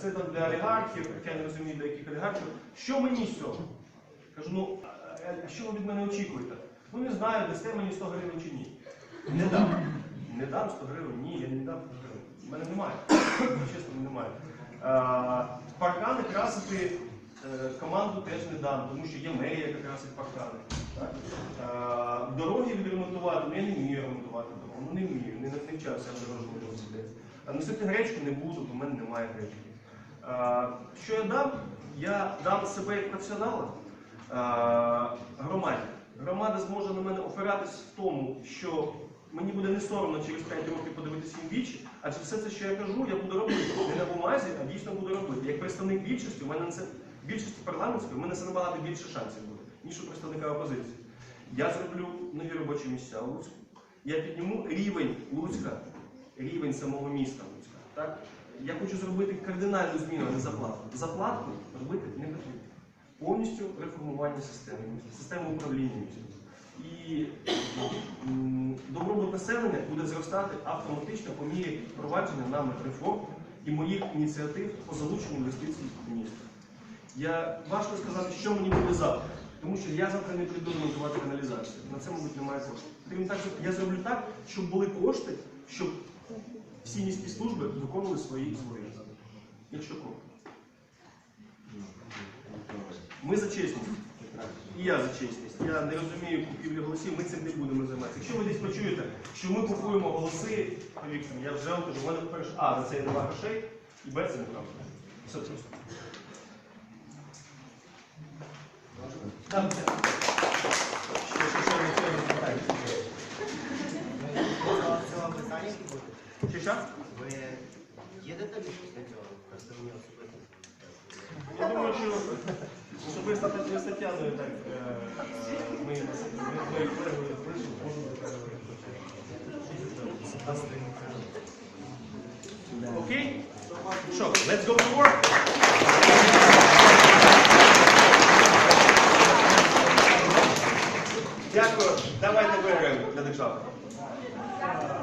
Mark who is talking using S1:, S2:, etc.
S1: це там для олігархів, я не розумію, для яких олігархів. Що мені з цього? Кажу, ну, а- що ви від мене очікуєте? Ну не знаю, дасте мені 100 гривень чи ні. Не дам. Не дам 100 гривень, ні, я не дам 100 гривень. У мене немає. Чесно, немає. А, паркани красити е, команду теж не дам, тому що є мерія, яка красить паркани. Так? А, дороги відремонтувати, ну я не вмію ремонтувати дорогу, ну не вмію, не навчався в дорожньому велосипеді. Носити гречку не буду, бо в мене немає гречки. Що я дам? Я дам себе як професіонала громаді. Громада зможе на мене опиратись в тому, що мені буде не соромно через 5 років подивитися їм в вічі, адже все це, що я кажу, я буду робити не на бумазі, а дійсно буду робити. Як представник більшості, у мене на це більшості парламентської, у мене це набагато більше шансів буде, ніж у представника опозиції. Я зроблю нові робочі місця у Луцьку. Я підніму рівень Луцька, рівень самого міста Луцька. Так? Я хочу зробити кардинальну зміну, а не заплату. Заплатку робити не потрібно. Повністю реформування системи, міста, системи управління містом. І добробут населення буде зростати автоматично по мірі впровадження нами реформ і моїх ініціатив по залученню інвестицій в місто. Я важко сказати, що мені буде завтра, тому що я завтра не прийду ремонтувати каналізацію. На це, мабуть, немає коштів. Крім так, я зроблю так, щоб були кошти, щоб всі міські служби виконували свої зобов'язання. Якщо коротко. Ми за чесність. І я за чесність. Я не розумію купівлі голосів, ми цим не будемо займатися. Якщо ви десь почуєте, що ми купуємо голоси, повірте я вже вам кажу, в мене А, за це нема грошей, і Б, це неправда. Все просто. Там
S2: Цього питання буде?
S1: Ще, що?
S2: Ви їдете після цього? Просто мені особисто.
S1: Я думаю, що особисто та Тетяною так е, е, ми ми- ми колегою вийшли, можемо переговорити. Окей? Що, let's go to work! Дякую. Давайте виграємо для держави. Gracias.